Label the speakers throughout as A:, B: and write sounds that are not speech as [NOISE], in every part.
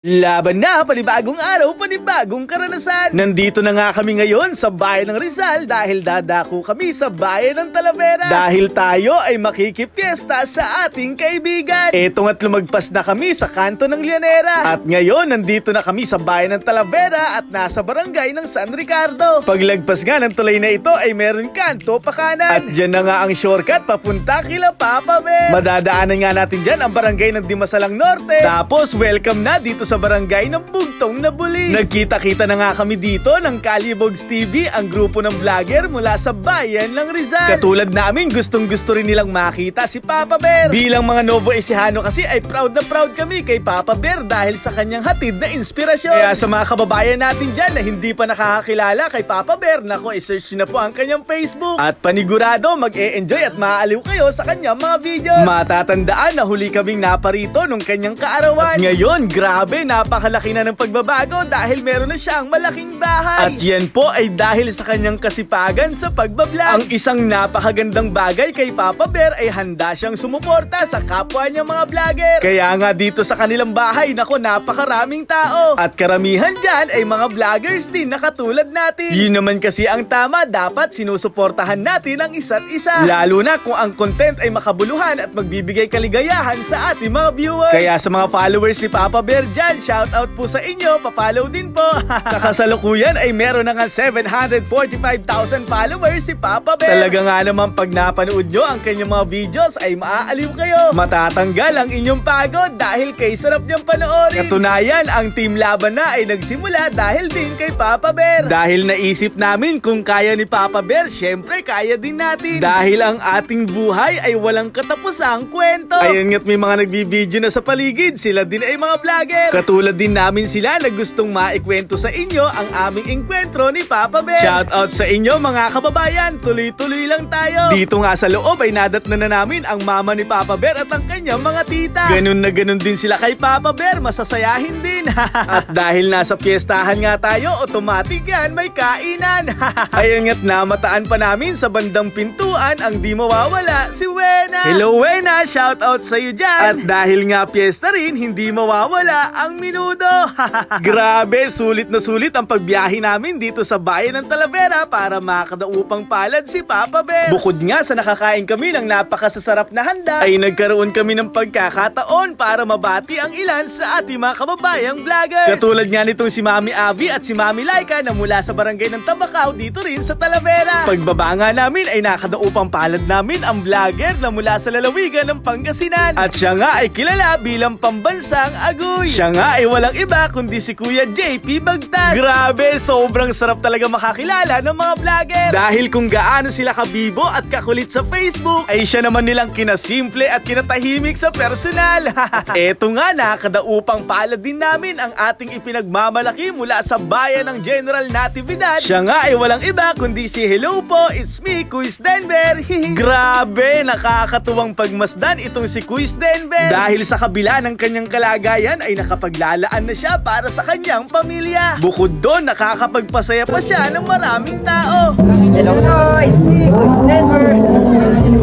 A: Laban na, panibagong araw, panibagong karanasan. Nandito na nga kami ngayon sa bayan ng Rizal dahil dadako kami sa bayan ng Talavera. Dahil tayo ay makikipiesta sa ating kaibigan. Eto nga't lumagpas na kami sa kanto ng Llanera. At ngayon, nandito na kami sa bayan ng Talavera at nasa barangay ng San Ricardo. Paglagpas nga ng tulay na ito ay meron kanto pa kanan. At dyan na nga ang shortcut papunta kila Papa Bear. Madadaanan nga natin dyan ang barangay ng Dimasalang Norte. Tapos, welcome na dito sa barangay ng Bugtong na Buli. Nagkita-kita na nga kami dito ng Calibogs TV, ang grupo ng vlogger mula sa bayan ng Rizal. Katulad namin, gustong gusto rin nilang makita si Papa Bear. Bilang mga Novo Ecijano kasi ay proud na proud kami kay Papa Bear dahil sa kanyang hatid na inspirasyon. Kaya sa mga kababayan natin dyan na hindi pa nakakakilala kay Papa Bear, nako, i-search na po ang kanyang Facebook. At panigurado, mag-e-enjoy at maaaliw kayo sa kanyang mga videos. Matatandaan na huli kaming naparito nung kanyang kaarawan. At ngayon, grabe, napakalaki na ng pagbabago dahil meron na siyang malaking bahay. At yan po ay dahil sa kanyang kasipagan sa pagbablog. Ang isang napakagandang bagay kay Papa Bear ay handa siyang sumuporta sa kapwa niyang mga vlogger. Kaya nga dito sa kanilang bahay, nako napakaraming tao. At karamihan dyan ay mga vloggers din na katulad natin. Yun naman kasi ang tama, dapat sinusuportahan natin ang isa't isa. Lalo na kung ang content ay makabuluhan at magbibigay kaligayahan sa ating mga viewers. Kaya sa mga followers ni Papa Bear dyan, shout out po sa inyo, pa-follow din po. [LAUGHS] sa kasalukuyan ay meron na nga 745,000 followers si Papa Bear. Talaga nga naman pag napanood nyo ang kanyang mga videos ay maaaliw kayo. Matatanggal ang inyong pagod dahil kay sarap niyang panoorin. Katunayan, ang team laban na ay nagsimula dahil din kay Papa Bear. Dahil naisip namin kung kaya ni Papa Bear, syempre kaya din natin. Dahil ang ating buhay ay walang katapusang kwento. Ayun nga't may mga nagbibideo na sa paligid, sila din ay mga vlogger. Katulad din namin sila na gustong maikwento sa inyo ang aming engkwentro ni Papa Bear. Shout out sa inyo mga kababayan, tuloy-tuloy lang tayo. Dito nga sa loob ay nadatna na namin ang mama ni Papa Bear at ang kanyang mga tita. Ganun na ganun din sila kay Papa Bear, masasayahin din. [LAUGHS] at dahil nasa piyestahan nga tayo, automatic yan, may kainan. [LAUGHS] Ayun nga't namataan pa namin sa bandang pintuan ang di mawawala si Wena. Hello Wena, shout out sa iyo dyan. At dahil nga piyesta rin, hindi mawawala ang minudo. [LAUGHS] Grabe, sulit na sulit ang pagbiyahe namin dito sa bayan ng Talavera para makadaupang palad si Papa Bear. Bukod nga sa nakakain kami ng napakasasarap na handa, ay nagkaroon kami ng pagkakataon para mabati ang ilan sa ating mga kababayang vloggers. Katulad nga nitong si Mami Avi at si Mami Laika na mula sa barangay ng Tabacao dito rin sa Talavera. Pagbaba nga namin ay nakadaupang palad namin ang vlogger na mula sa lalawigan ng Pangasinan. At siya nga ay kilala bilang pambansang agoy. Siya nga ay walang iba kundi si Kuya JP Bagtas. Grabe, sobrang sarap talaga makakilala ng mga vlogger. Dahil kung gaano sila kabibo at kakulit sa Facebook, ay siya naman nilang kinasimple at kinatahimik sa personal. [LAUGHS] Eto nga, nakadaupang palad din namin ang ating ipinagmamalaki mula sa bayan ng General Natividad. Siya nga ay walang iba kundi si Hello po, it's me, Kuis Denver. [LAUGHS] Grabe, nakakatuwang pagmasdan itong si Kuis Denver. Dahil sa kabila ng kanyang kalagayan ay nakapaglalaan na siya para sa kanyang pamilya. Bukod doon, nakakapagpasaya pa siya ng maraming tao.
B: Hello it's me, Coach Denver.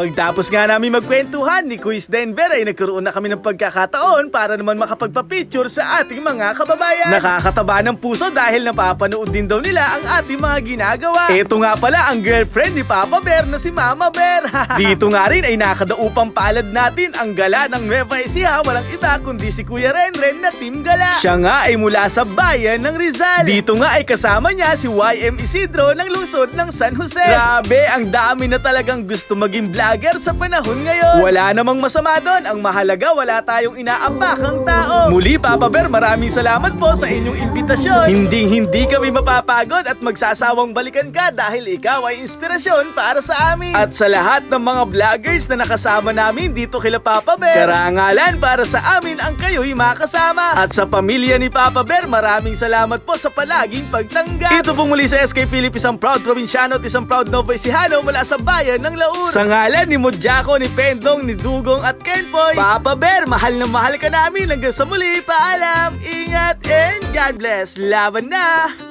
A: Pagtapos nga namin magkwentuhan ni Quiz Denver ay nagkaroon na kami ng pagkakataon para naman makapagpa-picture sa ating mga kababayan. Nakakataba ng puso dahil napapanood din daw nila ang ating mga ginagawa. Ito nga pala ang girlfriend ni Papa Bear na si Mama Bear. [LAUGHS] Dito nga rin ay nakadaupang palad natin ang gala ng Nueva Ecija walang iba kundi si Kuya Renren na Team Gala. Siya nga ay mula sa bayan ng Rizal. Dito nga ay kasama niya si YM Isidro ng lungsod ng San Jose. Grabe, ang dami na talagang gusto maging vlogger sa panahon ngayon. Wala namang masama doon. Ang mahalaga, wala tayong inaapakang tao. Muli, Papa Bear, maraming salamat po sa inyong imbitasyon. Hindi hindi kami mapapagod at magsasawang balikan ka dahil ikaw ay inspirasyon para sa amin. At sa lahat ng mga vloggers na nakasama namin dito kila Papa Bear, karangalan para sa amin ang kayo'y makasama. At sa pamilya ni Papa Bear, maraming salamat po sa palaging pagtanggap. Ito pong muli sa SK Philippines, isang proud probinsyano at isang proud Novo Ecijano mula sa bayan ng Laur. Sa ngalan ni Mudjako, ni Pendong, ni Dugong at Kenpoy, Papa Bear, mahal na mahal ka namin hanggang sa muli. Paalam, ingat, and God bless. Laban na!